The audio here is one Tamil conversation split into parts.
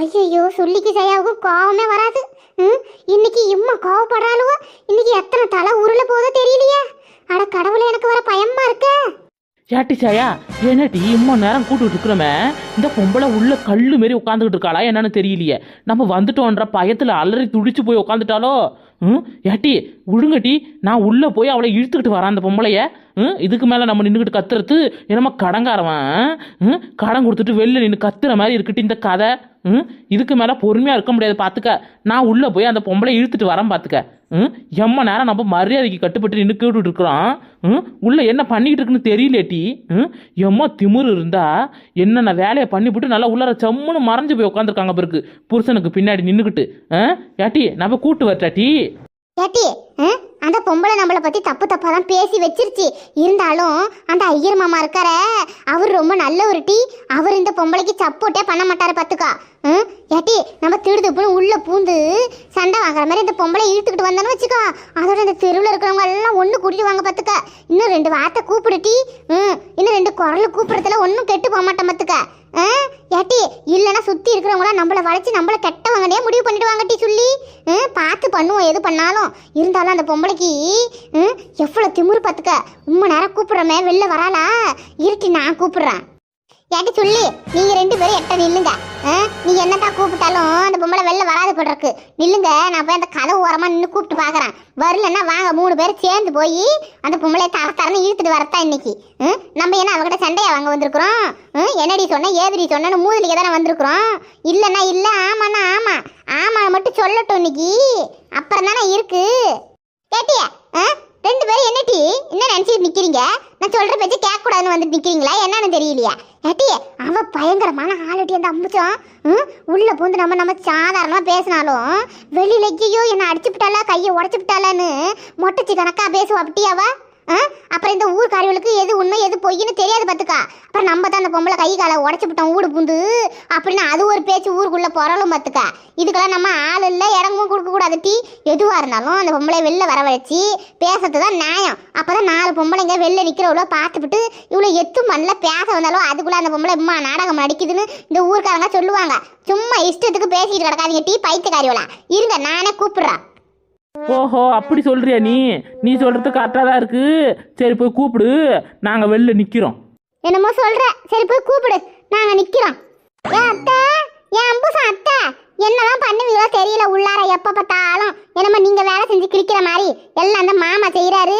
ஐயோ சொல்லிக்கு ஜெயாவுக்கும் கோவமே வராது. ம் இன்னைக்கு இம்மா கோவப்படுறாளுவோ? இன்னைக்கு எத்தனை தலை உருள போதோ தெரியலையே. அட கடவுளே எனக்கு வர பயமா இருக்க. ஏட்டி சாயா என்னடி இம்மோ நேரம் கூட்டிட்டு இருக்கிறோமே? இந்த பொம்பளை உள்ள கல்லு மாரி உட்காந்துக்கிட்டு இருக்காளா என்னன்னு தெரியலையே. நம்ம வந்துட்டோன்ற பயத்தில் அலறி துடிச்சு போய் உட்காந்துட்டாலோ ம்? ஏட்டி ஒழுங்கட்டி நான் உள்ளே போய் அவளை இழுத்துக்கிட்டு வரேன் அந்த பொம்பளைய. ம்? இதுக்கு மேலே நம்ம நின்றுக்கிட்டு கத்துறது என்னமோ கடங்காரவன் ம்? கடன் கொடுத்துட்டு வெளில நின்று கத்துற மாதிரி இருக்கட்டு இந்த கதை. ம்? இதுக்கு மேலே பொறுமையாக இருக்க முடியாது பார்த்துக்க நான் உள்ளே போய் அந்த பொம்பளை இழுத்துட்டு வரேன் பார்த்துக்க எம்ம நேரம் நம்ம மரியாதைக்கு கட்டுப்பட்டு நின்று கேட்டுட்டு இருக்கிறோம். ம்? உள்ள என்ன பண்ணிக்கிட்டு இருக்குன்னு தெரியலேட்டி ம்? எம்மோ திமிரு இருந்தா என்னென்ன வேலையை பண்ணிவிட்டு நல்லா உள்ளார சம்முன்னு மறைஞ்சு போய் உட்காந்துருக்காங்க பிறகு. புருஷனுக்கு பின்னாடி நின்றுக்கிட்டு ஆ ஏட்டி நம்ம கூட்டு வரட்டாட்டி அந்த பொம்பளை நம்மளை பற்றி தப்பு தப்பாக தான் பேசி வச்சிருச்சு. இருந்தாலும் அந்த ஐயர் மாமா இருக்காரே அவர் ரொம்ப நல்ல ஒரு டீ. அவர் இந்த பொம்பளைக்கு சப்போர்ட்டே பண்ண மாட்டார் பார்த்துக்கா ம், ஏட்டி நம்ம திடுதுப்புன்னு உள்ளே பூந்து சண்டை வாங்குற மாதிரி இந்த பொம்பளை இழுத்துக்கிட்டு வந்தோன்னு வச்சுக்கோ. அதோட இந்த தெருவில் இருக்கிறவங்க எல்லாம் ஒன்று கூட்டிட்டு வாங்க பார்த்துக்க இன்னும் ரெண்டு வார்த்தை கூப்பிடு டீ. ம்? இன்னும் ரெண்டு குரல் கூப்பிடுறதுல ஒன்றும் கெட்டு போக மாட்டேன் பார்த்துக்க ஆ ஏட்டி இல்லைன்னா சுற்றி இருக்கிறவங்களாம் நம்மளை வளைச்சி நம்மளை கெட்டவங்கனே முடிவு பண்ணிடுவாங்க டீ சொல்லி. பார்த்து பண்ணுவோம் எது பண்ணாலும். இருந்தாலும் அந்த பொம்பளைக்கு ம், எவ்வளோ திமிரு பார்த்துக்க. ரொம்ப நேரம் கூப்பிட்றமே வெளில வராளா? இருட்டி நான் கூப்பிட்றேன். என்கிட்ட சொல்லி? நீங்க ரெண்டு பேரும் எட்ட நில்லுங்க. ஆ, நீ என்னதான் கூப்பிட்டாலும் அந்த பொம்பளை வெளில வராது போடுறக்கு நில்லுங்க நான் போய் அந்த கதவு ஓரமா நின்று கூப்பிட்டு பாக்குறேன். வரலன்னா வாங்க மூணு பேர் சேர்ந்து போய் அந்த பொம்பளை தர தரன்னு இழுத்துட்டு வரத்தா இன்னைக்கு. ம், நம்ம என்ன அவகிட்ட சண்டையா வாங்க வந்திருக்கிறோம்? ம், என்னடி சொன்ன ஏதிரி சொன்னேன்னு மூதலிக்க தானே வந்திருக்கிறோம்? இல்லைன்னா இல்லை ஆமாண்ணா ஆமா. ஆமா மட்டும் சொல்லட்டும் இன்னைக்கு. அப்புறம் தானே இருக்கு. கேட்டியா? ஆ? ரெண்டு பேரும் என்னட்டி என்ன நினைச்சிட்டு நிக்கிறீங்க? நான் சொல்ற பேச்சு கேட்க கூடாதுன்னு வந்து நிக்கிறீங்களா? என்னன்னு தெரியலையா. ஏட்டி அவ பயங்கரமான ஆளட்டி அந்த அம்புச்சம் ம்? உள்ள பூந்து நம்ம நம்ம சாதாரணமா பேசினாலும் வெளியில ஐயோ என்ன அடிச்சு விட்டாளா கையை உடச்சு விட்டாளான்னு மொட்டைச்சி கணக்கா பேசுவா அப்படி அவள் அப்புறம் இந்த ஊர்க்காரர்களுக்கு எது உண்மை எது பொய்ன்னு தெரியாது பார்த்துக்கா. அப்புறம் நம்ம தான் அந்த பொம்பளை கை காலை உடச்சி விட்டோம் ஊடு பூந்து. அப்படின்னு அது ஒரு பேச்சு ஊருக்குள்ளே புரளும் பார்த்துக்கா. இதுக்கெல்லாம் நம்ம ஆள் இல்லை இடமும் கொடுக்கக்கூடாது டீ. எதுவாக இருந்தாலும் அந்த பொம்பளை வெளில வரவழைச்சி பேசுறது தான் நியாயம். அப்பதான் நாலு பொம்பளைங்க வெளில நிற்கிறவளோ பார்த்துவிட்டு இவ்வளோ எத்தும் பண்ணல பேச வந்தாலும் அதுக்குள்ளே அந்த பொம்பளை அம்மா நாடகம் நடிக்குதுன்னு இந்த ஊர்க்காரங்க சொல்லுவாங்க. சும்மா இஷ்டத்துக்கு பேசிட்டு கிடக்காதீங்க டீ பைத்தியக்காரியோலா இருங்க நானே கூப்பிட்றேன். ஓஹோ அப்படி சொல்றியா நீ? நீ சொல்றது கரெக்டாக தான் இருக்கு. சரி போய் கூப்பிடு. நாங்கள் வெளில நிற்கிறோம் என்னமோ சொல்ற. சரி போய் கூப்பிடு. நாங்க நிக்கிறோம். ஏன் அத்தை ஏன் அம்புசம் அத்தை என்னதான் பண்ணுவீங்களோ தெரியல. உள்ளார எப்ப பார்த்தாலும் என்னமோ நீங்க வேலை செஞ்சு கிழிக்கிற மாதிரி எல்லாம் அந்த மாமா செய்யறாரு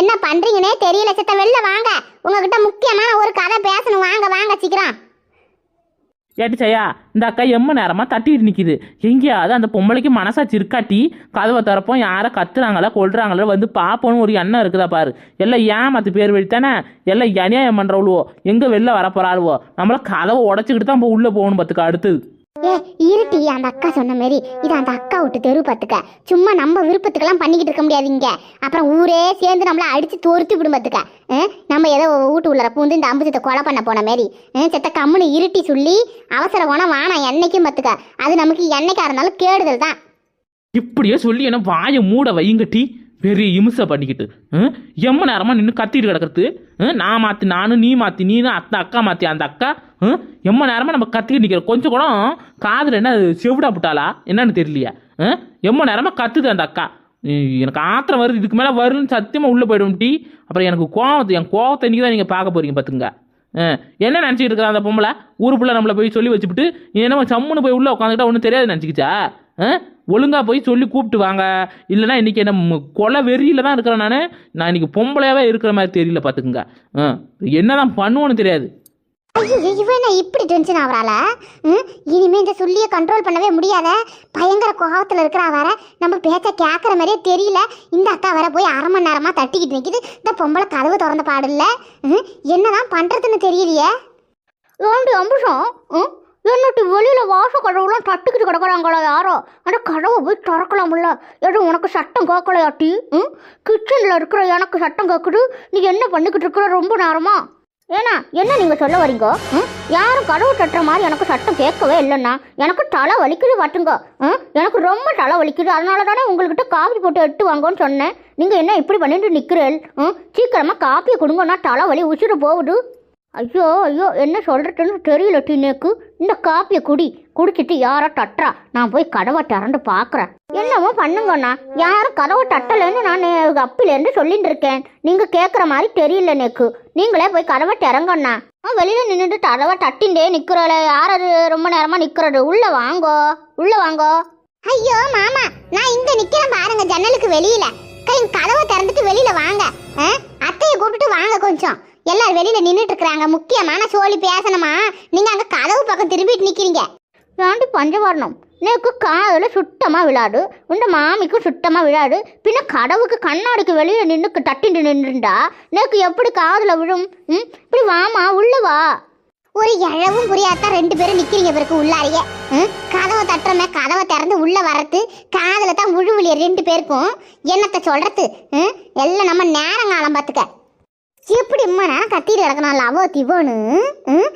என்ன பண்றீங்கன்னே தெரியல. சித்த வெளில வாங்க. உங்ககிட்ட முக்கியமான ஒரு கதை பேசணும். வாங்க வாங்க சீக்கிரம். ஏட்டி இந்த அக்கா எம்ம நேரமாக தட்டிட்டு நிற்கிது எங்கேயாவது அந்த பொம்பளைக்கு மனசாட்சி இருக்காட்டி கதவை திறப்போம். யாரை கத்துறாங்களா கொள்றாங்களோ வந்து பார்ப்போன்னு ஒரு எண்ணம் இருக்குதா பாரு. எல்லாம் ஏன் மற்ற பேர் வழி தானே எல்லாம் அநியாயம் பண்ணுறவளுவோ எங்கே வெளில வரப்போறாளுவோ? நம்மளை கதவை உடச்சிக்கிட்டு தான் இப்போ உள்ளே போகணும் பார்த்துக்க அடுத்தது. ஏ இருட்டி அந்த அக்கா சொன்ன மாதிரி இது அந்த அக்கா விட்டு தெரு பார்த்துக்க. சும்மா நம்ம விருப்பத்துக்கெல்லாம் பண்ணிக்கிட்டு இருக்க முடியாதுங்க அப்புறம் ஊரே சேர்ந்து நம்மளை அடித்து தோர்த்து விடும் பார்த்துக்க. ஆ, நம்ம ஏதோ வீட்டு உள்ளார பூந்து இந்த அம்புஜத்தை கொலை பண்ண போன மாரி. செத்த கம்முன்னு இருட்டி சொல்லி அவசர குணம் வானம் என்னைக்கும் பார்த்துக்க. அது நமக்கு என்னைக்கா இருந்தாலும் கேடுதல் தான். இப்படியே சொல்லி என்ன வாயை மூட வையுங்கட்டி பெரிய இம்சை பண்ணிக்கிட்டு. ம்? எம்ம நேரமாக நின்று கத்திட்டு கிடக்கிறது. ம்? நான் மாற்றி நானும் நீ மாற்றி நீ அத்தை அக்கா மாற்றி அந்த அக்கா. எம்ம நேரமாக நம்ம கத்திக்கிட்டு நிற்கிறோம் கொஞ்சம் கூட காதில் என்ன செவிடா புட்டாளா? என்னன்னு தெரியலையா. எம்ம நேரமாக கத்துது அந்த அக்கா. எனக்கு ஆத்திரம் வருது. இதுக்கு மேலே வரும்னு சத்தியமாக உள்ளே போயிடும் டீ. அப்புறம் எனக்கு கோவத்தை என் கோவத்தை இன்றைக்கி தான் நீங்கள் பார்க்க போகிறீங்க பார்த்துங்க ஆ, என்ன நினச்சிக்கிட்டு இருக்கிற அந்த பொம்பளை? ஊருக்குள்ளே நம்மளை போய் சொல்லி வச்சுப்புட்டு நீ என்னமோ சம்முன்னு போய் உள்ளே உட்காந்துக்கிட்டா ஒன்றும் தெரியாது நினச்சிக்கிச்சா? ஒழுங்காக போய் சொல்லி கூப்பிட்டு வாங்க. இல்லைன்னா இன்றைக்கி என்ன கொலை வெறியில் தான் இருக்கிறேன் நான். நான் இன்றைக்கி பொம்பளையாகவே இருக்கிற மாதிரி தெரியல பார்த்துக்குங்க ஆ? என்ன தான் பண்ணுவோன்னு தெரியாது. ஐயோ இவன் என்ன இப்படி டென்ஷன் ஆகுறாள? ம், இனிமே இந்த சொல்லியை கண்ட்ரோல் பண்ணவே முடியாத பயங்கர கோபத்தில் இருக்கிறா வேற. நம்ம பேச்ச கேட்குற மாதிரியே தெரியல. இந்த அக்கா வர போய் அரை மணி நேரமாக தட்டிக்கிட்டு நிற்கிது இந்த பொம்பளை கதவு திறந்த பாடில்ல. ம், என்னதான் பண்ணுறதுன்னு தெரியலையே. ஏண்டி அம்புஷம் என்னட்டு வெளியில் வாச கதவுலாம் தட்டுக்கிட்டு கிடக்குறாங்களா யாரோ? அந்த கதவை போய் திறக்கலாம்ல. எதுவும் உனக்கு சட்டம் கேட்கலையாட்டி? ம்? கிச்சனில் இருக்கிற எனக்கு சட்டம் கேட்குது நீ என்ன பண்ணிக்கிட்டு இருக்கிற ரொம்ப நேரமாக ஏன்னா என்ன நீங்க சொல்ல வரீங்க? ம்? யாரும் கடவு தட்டுற மாதிரி எனக்கு சட்டம் கேட்கவே இல்லைண்ணா. எனக்கு தலை வலிக்குது வாட்டுங்க ம்? எனக்கு ரொம்ப தலை வலிக்குது. அதனால தானே உங்கள்கிட்ட காஃபி போட்டு எடுத்து வாங்கன்னு சொன்னேன். நீங்க என்ன இப்படி பண்ணிட்டு நிற்கிறேன் ம்? சீக்கிரமா காப்பியை கொடுங்கன்னா தலை வலி உசுறு போகுது. ஐயோ ஐயோ என்ன சொல்கிறதுன்னு தெரியல டீனேக்கு. இந்த காப்பியை குடி. குடிச்சிட்டு யாரோ தட்டுறா. நான் போய் கதவை திறந்து பார்க்குறேன் என்னமோ பண்ணுங்கண்ணா. யாரும் கதவை தட்டலைன்னு நான் அப்பிலேருந்து சொல்லிட்டு இருக்கேன். நீங்கள் கேட்குற மாதிரி தெரியல நேக்கு. நீங்களே போய் கதவை திறங்கண்ணா. வெளியில் நின்றுட்டு கதவை தட்டிண்டே நிற்கிறல யார் அது ரொம்ப நேரமாக நிற்கிறது உள்ளே வாங்கோ. உள்ளே வாங்கோ. ஐயோ மாமா நான் இங்க நிக்கிறேன் பாருங்க ஜன்னலுக்கு வெளியில. கதவை திறந்துட்டு வெளியில வாங்க? அத்தையை கூப்பிட்டு வாங்க கொஞ்சம். எல்லாரும் வெளியில நின்னுட்டு இருக்காங்க முக்கியமான சோழி பேசணுமா? நீங்க அங்க கதவு பக்கம் திரும்பிட்டு நிக்கிறீங்க. ஏண்டி பஞ்சவர்ணம்? நேக்கு காதில் சுத்தமாக விழாது உண்ட மாமிக்கும் சுத்தமாக விழாது. பின்ன கடவுக்கு கண்ணாடிக்கு வெளியில் நின்று தட்டிட்டு நின்றுண்டா நேக்கு எப்படி காதில் விழும்? ம்? இப்படி வாமா உள்ள வா. ஒரு இழவும் புரியாதான் ரெண்டு பேரும் நிற்கிறீங்க பிறகு உள்ளாரிய. ம்? கதவை தட்டுறமே கதவை திறந்து உள்ளே வர்றது காதில் தான் உழுவுலிய ரெண்டு பேருக்கும். என்னத்தை சொல்கிறது ம்? எல்லாம் நம்ம நேரங்காலம் பார்த்துக்க எப்படி இம்மா நேரம் கத்திட்டு கிடக்கணும் லவோ திவோன்னு? ம்?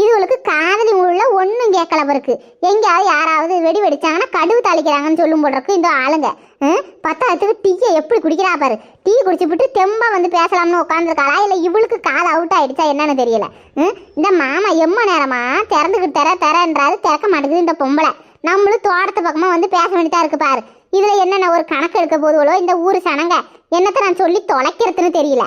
இதுகளுக்கு காதலி உள்ள ஒன்றும் கேட்கல பிறகு எங்கேயாவது யாராவது வெடி வெடிச்சாங்கன்னா கடுவு தாளிக்கிறாங்கன்னு சொல்லும் போடுறக்கு இந்த ஆளுங்க. பத்தாயிரத்துக்கு டீயை எப்படி குடிக்கிறா பாரு. டீ விட்டு தெம்பா வந்து பேசலாம்னு உட்காந்துருக்காளா இல்லை இவளுக்கு காது அவுட் ஆயிடுச்சா என்னன்னு தெரியல. இந்த மாமா எம்ம நேரமா திறந்துக்கிட்டு தர தரன்றாது திறக்க மாட்டேங்குது இந்த பொம்பளை. நம்மளும் தோட்டத்து பக்கமாக வந்து பேச வேண்டியதாக இருக்கு பாரு. இதில் என்னென்ன ஒரு கணக்கு எடுக்க போதுவளோ இந்த ஊர் சனங்க. என்னத்தை நான் சொல்லி தொலைக்கிறதுன்னு தெரியல.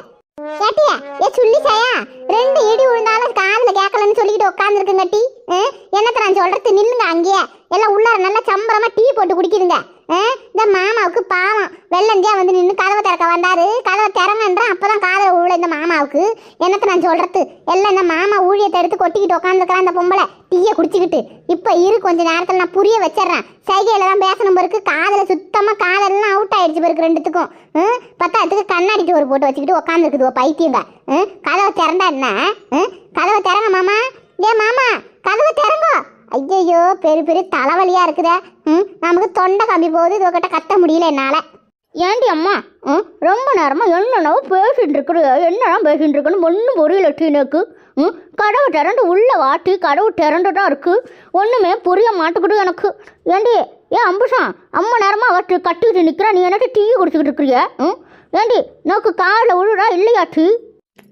ஏட்டியா ஏ சொல்லி சாயா. ரெண்டு இடி விழுந்தாலும் காதுல கேட்கலன்னு சொல்லிட்டு உட்காந்துருக்குங்க டீ. என்னத்த நான் சொல்றது? நில்லுங்க அங்கேயே. எல்லாம் உள்ளார நல்லா சம்பரமா டீ போட்டு குடிக்கிறீங்க இந்த மாமாவுக்கு பாவம். வெள்ளந்தியா வந்து நின்று கதவை திறக்க வந்தாரு. கதவை திறங்கன்றான் அப்பதான் காதல உள்ள இந்த மாமாவுக்கு. என்னத்த நான் சொல்றது? எல்லாம் இந்த மாமா ஊழியத்தை எடுத்து கொட்டிக்கிட்டு உட்காந்துருக்கிறான் இந்த பொம்பளை. டீயை குடிச்சிக்கிட்டு. இப்போ இரு கொஞ்ச நேரத்தில் நான் புரிய வச்சிடுறேன். சைகையில் தான் பேசணும் பிறகு காதில் சுத்தமாக காதல்லாம் அவுட் ஆயிடுச்சு பிறகு ரெண்டுத்துக்கும். ம்? பத்தாயிரத்துக்கு கண்ணாடி டோர் போட்டு வச்சுக்கிட்டு உட்காந்துருக்குது பைத்தியங்க. கதவை திறந்தா என்ன? கதவை திறங்க மாமா. ஏ மாமா கதவை திறங்கோ. ஐயையோ பெரிய பெரிய தலைவலியா இருக்குத. ம் நமக்கு தொண்டை கம்பி போகுது இதுவக்கிட்ட கத்த முடியல என்னால. ஏண்டி அம்மா? ம் ரொம்ப நேரமாக என்னென்னவோ பேசிட்டு இருக்கிற என்னென்ன பேசிட்டு இருக்குன்னு ஒன்றும் புரியல டீனுக்கு. ம் கடவு திறந்து உள்ளே வாட்டி கடவு திறந்து தான் இருக்குது ஒன்றுமே புரிய மாட்டேங்குது எனக்கு. ஏண்டி? ஏன் அம்புஷா அம்மா நேரமாக அவற்றை கட்டிக்கிட்டு நிற்கிறா நீ எனக்கு டீ குடிச்சிக்கிட்டு இருக்கிறிய? ம் ஏண்டி நோக்கு காலில் விழுறா இல்லையா டீ?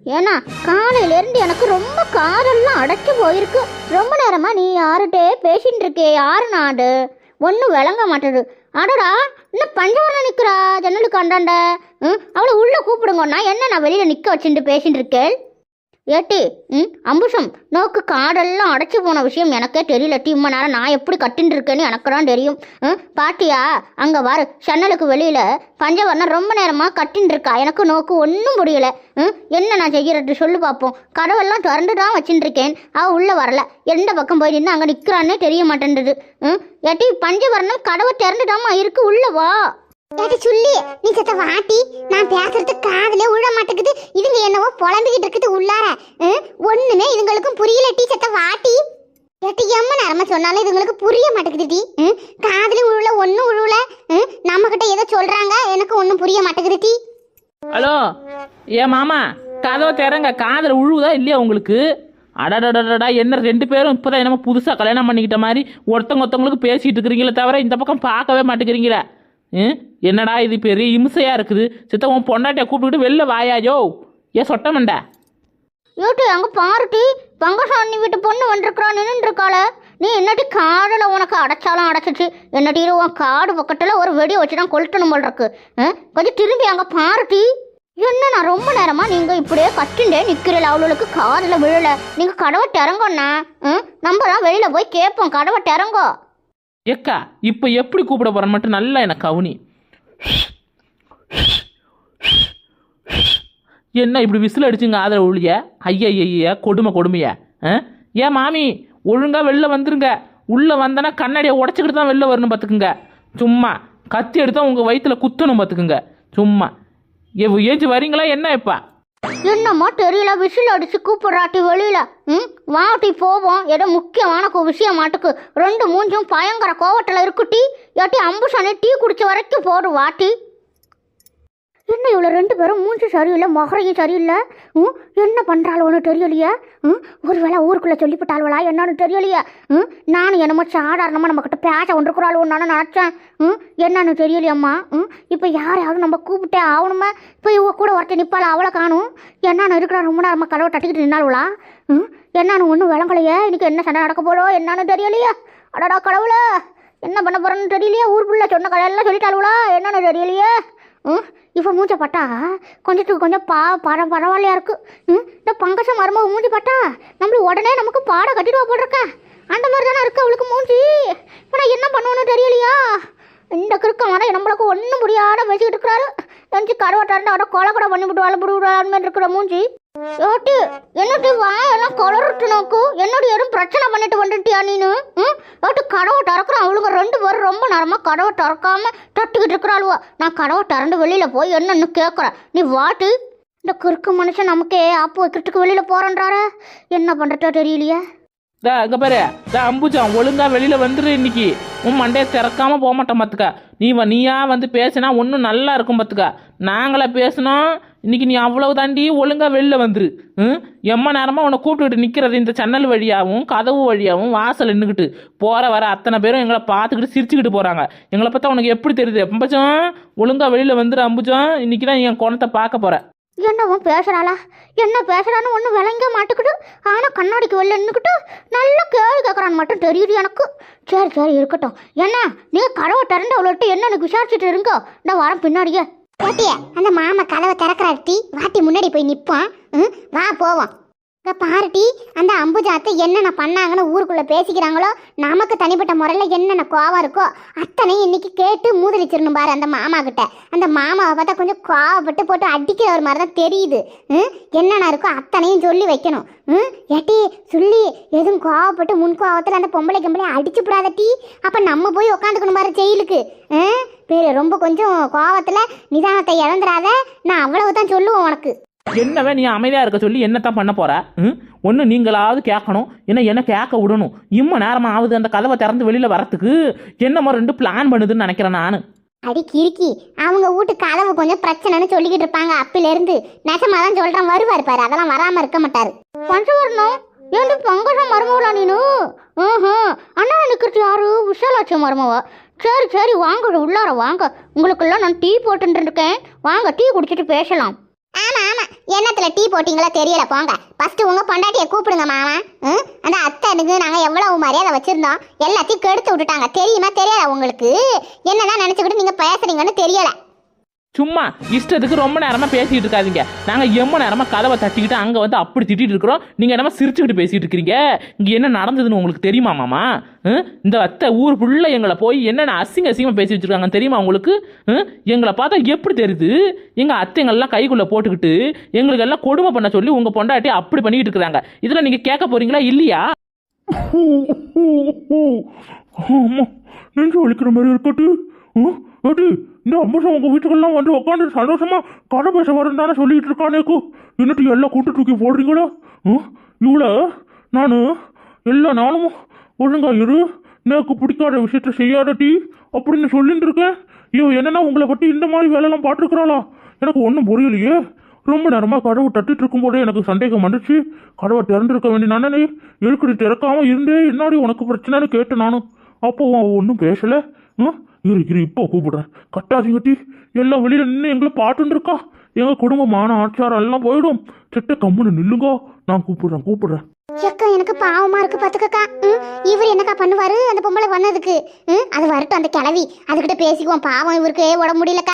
ஏன்னா காலையிலேருந்து எனக்கு ரொம்ப காதெல்லாம் அடைச்சி போயிருக்கு. ரொம்ப நேரமாக நீ யார்கிட்டே பேசின்னு இருக்கே யாரு நாடு ஒன்றும் விளங்க மாட்டேது. அடடா இன்னும் பஞ்சவரம் நிற்கிறா ஜன்னலுக்கு அண்டாண்ட? ம் அவளை உள்ளே கூப்பிடுங்கண்ணா என்ன நான் வெளியில் நிற்க வச்சுட்டு பேசின்னு இருக்கேன் ஏட்டி ம் அம்புஷம் நோக்கு காடெல்லாம் அடைச்சி போன விஷயம் எனக்கே தெரியல டி நேரம் நான் எப்படி கட்டின்னு இருக்கேன்னு எனக்கு தான் தெரியும். ம் பாட்டியா அங்கே வர சன்னலுக்கு வெளியில் பஞ்சவர்ணம் ரொம்ப நேரமாக கட்டின்னு இருக்கா எனக்கு நோக்கு ஒன்றும் புரியல. ம் என்ன நான் செய்யறது சொல்லு பார்ப்போம் கடவுள்லாம் திறந்து தான் வச்சுட்டு இருக்கேன் அவள் உள்ளே வரல. எந்த பக்கம் போய் நின்று அங்கே நிற்கிறான்னே தெரிய மாட்டேன்றது. ம் ஏட்டி பஞ்சவர்ணம் கடவுள் திறந்துட்டாமா இருக்கு. உள்ளே வா. ஏட்டி சொல்லி நீ செத்த வாட்டி நான் பேசுறது காதலே விழ மாட்டேங்குது. இதுங்க என்னவோ புலம்பிக்கிட்டு இருக்குது உள்ளார. ம்? ஒண்ணுமே இதுங்களுக்கும் புரியல டீ செத்த வாட்டி. ஏட்டி எம்ம நேரமா சொன்னாலும் இதுங்களுக்கு புரிய மாட்டேங்குது டீ? ம்? காதுல உழுவல ஒன்னும் உழுவல. ம்? நம்ம கிட்ட ஏதோ சொல்றாங்க எனக்கு ஒன்னும் புரிய மாட்டேங்குது டீ. ஹலோ ஏ மாமா கதவை திறங்க காதில் உழுவுதா இல்லையா உங்களுக்கு? அடடடடா என்ன ரெண்டு பேரும் இப்போதான் என்னமோ புதுசாக கல்யாணம் பண்ணிக்கிட்ட மாதிரி ஒருத்தங்க ஒருத்தவங்களுக்கு பேசிகிட்டு இருக்கிறீங்களே தவிர இந்த பக்கம் பார்க்கவே மாட்டேங்கிறீங்களே. என்னடா இது பெரிய இம்சையாக இருக்குது? சித்த உன் பொண்டாட்டியை கூப்பிட்டுக்கிட்டு வெளில வாயாயோ ஏன் சொட்ட மண்டை. ஏட்டி அங்கே பாருட்டி பங்கசாமி வீட்டு பொண்ணு வந்திருக்கிறான் நின்றுருக்காள நீ என்னட்டி காடில் உனக்கு அடைச்சாலும் அடைச்சிச்சு? என்னட்டி உன் காடு பக்கத்தில் ஒரு வெடி வச்சு தான் கொளுத்தணும் போல் இருக்கு? கொஞ்சம் திரும்பி அங்கே பாருட்டி என்ன நான் ரொம்ப நேரமாக நீங்கள் இப்படியே கட்டுண்டே நிற்கிறீள் அவளுக்கு காதில் விழலை. நீங்கள் கடவை திறங்கண்ணா ம் நம்ம தான் வெளியில் போய் கேட்போம் கடவை திறங்கோ ஏக்கா இப்போ எப்படி கூப்பிட போகிறேன்னு மட்டும் நல்லா எனக்கு கவுனி. என்ன இப்படி விசில் அடிச்சுங்க ஆதரவு ஒழிய ஐயா ஐயா கொடுமை கொடுமையா. ஆ? ஏன் மாமி ஒழுங்காக வெளில வந்துருங்க. உள்ளே வந்தனா கண்ணாடியை உடச்சிக்கிட்டு தான் வெளில வரணும் பார்த்துக்குங்க. சும்மா கத்தி எடுத்தால் உங்கள் வயிற்றுல குத்தணும் பார்த்துக்குங்க. சும்மா. எவ் ஏஞ்சி வரீங்களா? என்ன இப்போ? என்னமோ தெரியல விசில் அடிச்சு கூப்பிடுறாட்டி வெளியில. ம் வாட்டி போவோம். ஏதோ முக்கியமான விஷயம் மாட்டுக்கு. ரெண்டு மூஞ்சும் பயங்கர கோவத்தில் இருக்குட்டி. ஏட்டி அம்புசானி டீ குடிச்ச வரைக்கும் போடு வாட்டி. என்ன இவ்வளோ ரெண்டு பேரும் மூஞ்சி சரியில்லை முகரையும் சரியில்லை? ம்? என்ன பண்ணுறாளோன்னு தெரியலையே? ம்? ஒரு வேளை ஊருக்குள்ளே சொல்லிவிட்டாள்வளா? என்னன்னு தெரியலையே? ம்? நானும் என்னமோ சாதாரணமாக நம்மக்கிட்ட பேச ஒன்றுக்குறாளோன்னு நான் நினச்சேன். ம்? என்னன்னு தெரியலையம்மா. ம்? இப்போ யாரையாவது நம்ம கூப்பிட்டே ஆகணுமே? இப்போ இவ கூட ஒருத்தர் நிற்பாளா அவளை காணும். என்னன்னு இருக்கிறா ரொம்ப நேரமாக கதவை தட்டிக்கிட்டு நின்னாளுவளா? ம்? என்னன்னு ஒன்றும் விளங்கலையே? இன்னைக்கு என்ன சண்டை நடக்க போகிறோ என்னன்னு தெரியலையே? அடடா கடவுளே! என்ன பண்ண போகிறேன்னு தெரியலையே? ஊருக்குள்ள சொன்ன கதையெல்லாம் சொல்லிட்டாளுவளா? என்னன்னு தெரியலையே? ம்? இப்போ மூஞ்ச பட்டா கொஞ்சத்துக்கு கொஞ்சம் பா பர பரவாயில்லையா இருக்கு. ம்? இந்த பங்கச மருமக மூஞ்சி பட்டா நம்மளுக்கு உடனே நமக்கு பாட கட்டிடுவா போட்டிருக்க அந்த மாதிரி தானே இருக்கு அவளுக்கு மூஞ்சி. இப்போ நான் என்ன பண்ணுவேன்னு தெரியலையா? இந்த கிறுக்க மரம் நம்மளுக்கு ஒன்றும் முடியாத பேசிக்கிட்டு இருக்கிறாரு. எஞ்சி கருவாட்டாருந்து அவரை கொலை கூட பண்ணி விட்டு வாழ விடுவான்னு இருக்கிற மூஞ்சி. ஏட்டி என்னடி வாயெல்லாம் கலருட்டு நோக்கு? என்னடி எதுவும் பிரச்சனை பண்ணிட்டு வந்துட்டியா நீனு? ம்? ஏட்டி கடவை திறக்கிறேன். அவளுங்க ரெண்டு பேரும் ரொம்ப நேரமாக கடவை திறக்காம தட்டிக்கிட்டு இருக்கிறாளுவோ. நான் கடவை திறந்து வெளியில் போய் என்னன்னு கேட்குறேன் நீ வாட்டு இந்த குறுக்கு மனுஷன் நமக்கே ஆப்பு வைக்கிறதுக்கு வெளியில் போகிறன்றாரு என்ன பண்ணுறதோ தெரியலையே. தா அங்கே பாரு. தா அம்புஜம் ஒழுங்கா வெளியில் வந்துரு இன்னைக்கு. உன் மண்டையை திறக்காம போக மாட்டேன் பார்த்துக்க நீ வ- நீயா வந்து பேசினா ஒன்றும் நல்லா இருக்கும் பார்த்துக்க நாங்களே பேசினோம் இன்னைக்கு நீ அவ்வளவு தாண்டி ஒழுங்காக வெளில வந்துரு. ம்? எம்ம நேரமாக உன்னை கூப்பிட்டுக்கிட்டு நிற்கிறது இந்த ஜன்னல் வழியாகவும் கதவு வழியாகவும் வாசல் நின்றுக்கிட்டு போகிற வர அத்தனை பேரும் எங்களை பார்த்துக்கிட்டு சிரிச்சுக்கிட்டு போகிறாங்க எங்களை பார்த்தா உனக்கு எப்படி தெரியுது? அம்புஜம் ஒழுங்கா வெளியில் வந்துரு அம்புஜம் இன்னைக்கு தான் என் குணத்தை பார்க்க போகிறேன் என்னவும் பேசுகிறாளா என்ன பேசுகிறான்னு ஒன்றும் விளங்க மாட்டுக்கிட்டு ஆனால் கண்ணாடிக்கு வெளில நின்றுக்கிட்டு நல்லா கேள்வி கேட்குறான்னு மட்டும் தெரியுது எனக்கு. சரி சரி இருக்கட்டும். என்ன நீங்கள் கதவை திறந்து என்ன எனக்கு விசாரிச்சுட்டு இருங்கோ நான் வரேன் பின்னாடியே. பாட்டிய அந்த மாமா கதவை திறக்கிறாரு டீ. வாட்டி முன்னாடி போய் நிற்பான் வா போவோம். பாரட்டி பாரு அந்த அம்புஜாத்து என்னென்ன பண்ணாங்கன்னு ஊருக்குள்ள பேசிக்கிறாங்களோ நமக்கு தனிப்பட்ட முறையில் என்னென்ன கோவம் இருக்கோ அத்தனையும் இன்னைக்கு கேட்டு மூதலிச்சிடணும் பாரு அந்த மாமா கிட்ட அந்த மாமாவை பார்த்தா கொஞ்சம் கோவப்பட்டு போட்டு அடிக்கிற ஒரு மாதிரி தான் தெரியுது. ம்? என்னென்ன இருக்கோ அத்தனையும் சொல்லி வைக்கணும். ம்? ஏட்டி சொல்லி எதுவும் கோவப்பட்டு முன் கோவத்தில் அந்த பொம்பளை கம்பளை அடிச்சு டீ. அப்போ நம்ம போய் உக்காந்துக்கணும் பாரு ஜெயிலுக்கு. பேர் ரொம்ப கொஞ்சம் கோவத்தில் நிதானத்தை இழந்துடாத. நான் அவ்வளவு தான் சொல்லுவேன் உனக்கு. என்னவே நீ அமைதியாக இருக்க சொல்லி என்னத்தான் பண்ண போற? ம்? ஒன்று நீங்களாவது கேட்கணும். என்ன என்ன கேட்க விடணும்? இம்ம நேரமா ஆகுது அந்த கதவை திறந்து வெளியில் வரத்துக்கு என்னமோ ரெண்டு பிளான் பண்ணுதுன்னு நினைக்கிறேன் நான். அடி கிறுக்கி. அவங்க வீட்டு கதவு கொஞ்சம் பிரச்சனைன்னு சொல்லிக்கிட்டு இருப்பாங்க அப்பிலேருந்து. நெசமாக தான் சொல்கிறேன் வருவார் பாரு. அதெல்லாம் வராமல் இருக்க மாட்டார். கொஞ்சம் வரணும். ஏன்டி பங்கஜம் மருமவளா நீனு? ம்ஹும். அண்ணா நிற்கிறது யாரு? விஷாலாட்சி மருமவா? சரி சரி. வாங்க உள்ளார வாங்க. உங்களுக்கெல்லாம் நான் டீ போட்டுருக்கேன் இருக்கேன். வாங்க டீ குடிச்சிட்டு பேசலாம். ஆமா ஆமா. என்னத்துல டீ போட்டிங்களோ தெரியல போங்க. ஃபர்ஸ்ட் உங்க பொண்டாட்டியை கூப்பிடுங்க மாமா. ம்? அந்த அத்தனுக்கு நாங்க எவ்வளவு மரியாதை வச்சிருந்தோம்? எல்லாத்தையும் கெடுத்து விட்டுட்டாங்க. தெரியுமா தெரியாதா உங்களுக்கு? என்னதான் நினைச்சுக்கிட்டு நீங்க பேசுறீங்கன்னு தெரியல. சும்மா இஷ்டத்துக்கு ரொம்ப நேரமாக பேசிகிட்டு இருக்காதீங்க. நாங்கள் எம்ம நேரமாக கதவை தட்டிக்கிட்டு அங்கே வந்து அப்படி திட்டிகிட்டு இருக்கிறோம். நீங்கள் என்னமா சிரிச்சுக்கிட்டு பேசிகிட்டு இருக்கிறீங்க இங்கே என்ன நடந்ததுன்னு உங்களுக்கு தெரியுமா மாமா? ம்? இந்த அத்தை ஊர் ஃபுல்லாக எங்களை போய் என்னென்ன அசிங்க அசிங்கமாக பேசி வச்சிருக்காங்க தெரியுமா உங்களுக்கு? ம்? எங்களை பார்த்தா எப்படி தெரியுது? எங்கள் அத்தைங்கெல்லாம் கைக்குள்ளே போட்டுக்கிட்டு எங்களுக்கு எல்லாம் கொடுமை பண்ண சொல்லி உங்கள் பொண்டாட்டி அப்படி பண்ணிக்கிட்டு இருக்கிறாங்க. இதில் நீங்கள் கேட்க போகிறீங்களா இல்லையா? ஆமாம் நெஞ்சு ஒழிக்கிற மாதிரி இருக்கட்டும் ஏடி இந்த அம்மாசம் உங்கள் வீட்டுக்கெல்லாம் வந்து உட்காந்து சந்தோஷமா கதை பேச வரேன் தானே சொல்லிட்டு இருக்கானேக்கு என்னட்டு எல்லாம் கூட்டு தூக்கி போடுறீங்களா? இவ்வளோ நான் எல்லா நாளும் ஒழுங்கா இரு. எனக்கு பிடிக்காத விஷயத்த செய்யாத டீ அப்படின்னு சொல்லிட்டு இருக்கேன். இவன் என்னன்னா உங்களை பற்றி இந்த மாதிரி வேலையெல்லாம் பார்த்துருக்குறாளா? எனக்கு ஒன்றும் புரியலையே. ரொம்ப நேரமாக கதவு தட்டிட்டு இருக்கும்போதே எனக்கு சந்தேகம் வந்துச்சு. கதவை திறந்திருக்க வேண்டிய நானே எழுக்கடி திறக்காமல் இருந்தே என்னாடி உனக்கு பிரச்சனைன்னு கேட்டேன் நானும் அப்போ ஒன்றும் பேசலை. ம் இரு இரு இப்போ கூப்பிடுறேன். கட்டாதீங்க டி எல்லாம் வெளியில் நின்று எங்களை பார்த்துட்டு இருக்கா எங்கள் குடும்பமான ஆச்சாரம் எல்லாம் போயிடும். செட்ட கம்முன்னு நில்லுங்க. நான் கூப்பிடுறேன் கூப்பிடுறேன். எக்கா எனக்கு பாவமா இருக்கு பாத்துக்கக்கா. இவர் என்னக்கா பண்ணுவாரு அந்த பொம்பளை பண்ணதுக்கு ம் அது வரட்டும் அந்த கிளவி அதுகிட்ட பேசிக்குவோம். பாவம் இவருக்கு உடம்பு முடியலக்கா.